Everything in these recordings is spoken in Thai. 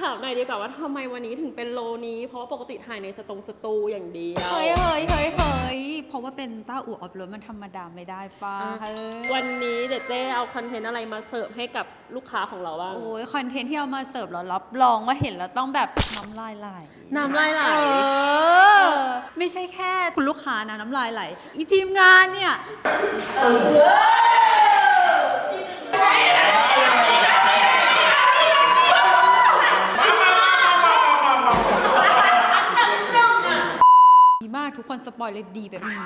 ถามหน่อยดีกว่าว่าทำไมวันนี้ถึงเป็นโลนี้ เพราะว่าปกติถ่ายในสตงสตูอย่างเดียว เฮ้ยเฮ้ยเฮ้ยเฮ้ยเพราะว่าเป็นต้าอู่ออฟรถมันธรรมดาไม่ได้ป้าอะเฮ้ยวันนี้เดเจ๊เอาคอนเทนต์อะไรมาเสิร์ฟให้กับลูกค้าของเราบ้างโอ้ยคอนเทนต์ที่เอามาเสิร์ฟเรารับรองว่าเห็นแล้วต้องแบบน้ำลายไหลน้ำลายไหลเออไม่ใช่แค่คุณลูกค้านะน้ำลายไหลอีทีมงานเนี่ยดีมาก ทุกคนสปอยเลยดีแบบนี้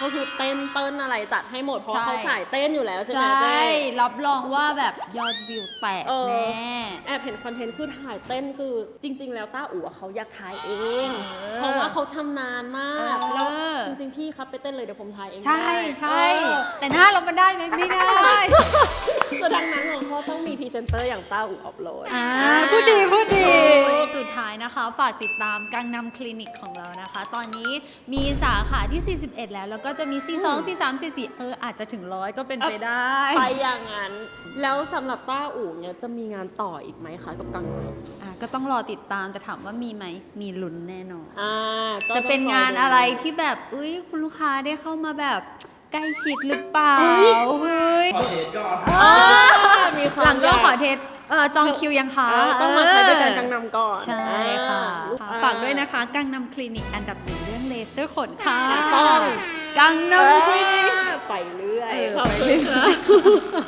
ก็คือเต้นเต้นอะไรจัดให้หมดเพราะใช่ เขาสายเต้นอยู่แล้วใช่ไหมใช่ เจ๊รับรองว่าแบบยอดวิวแตกเออแน่แอบเห็นคอนเทนต์คือถ่ายเต้นคือจริง ๆ แล้วต้าอู๋อะเขาอยากถ่ายเองเออเพราะว่าเขาชำนาญมากเออแล้วจริงๆพี่ครับไปเต้นเลยเดี๋ยวผมถ่ายเองใช่ได้ใช่ เออ แต่หน้าเรามันได้ไหมไม่ได้ก็ดังนั้นของเขาต้องมีพรีเซนเตอร์อย่างต้าอู๋ออฟโหลดอ่าพูดดีพูดดี สุดท้ายนะคะ ฝากติดตามกังนำคลินิกของเรานะคะ ตอนนี้มีสาขาที่ 41 แล้ว แล้วก็จะมีอืม42 43 44 เออ อาจจะถึงร้อยก็เป็นไปได้ ไปอย่างนั้น แล้วสำหรับต้าอู๋เนี่ยจะมีงานต่ออีกไหมคะกับกังนำอะก็ต้องรอติดตามแต่ถามว่ามีไหม มีลุ้นแน่นอน อ่าก็จะเป็นงานต้คยดูอะไรที่แบบ อุ้ยคุณลูกค้าได้เข้ามาแบบใกล้ชิดหรือเปล่าเฮ้ย ขอเทสเอ่อจองคิวยังคะเออต้องมาใช้บริการเออกังนำก่อนใช่ค่ะอ่าฝากด้วยนะคะกังนำคลินิกอันดับหนึ่งเรื่องเลเซอร์ขนค่ะต้องกังนำคลินิก ไปเรื่อย เออขอบไปคุเรื่ณอยค่ะ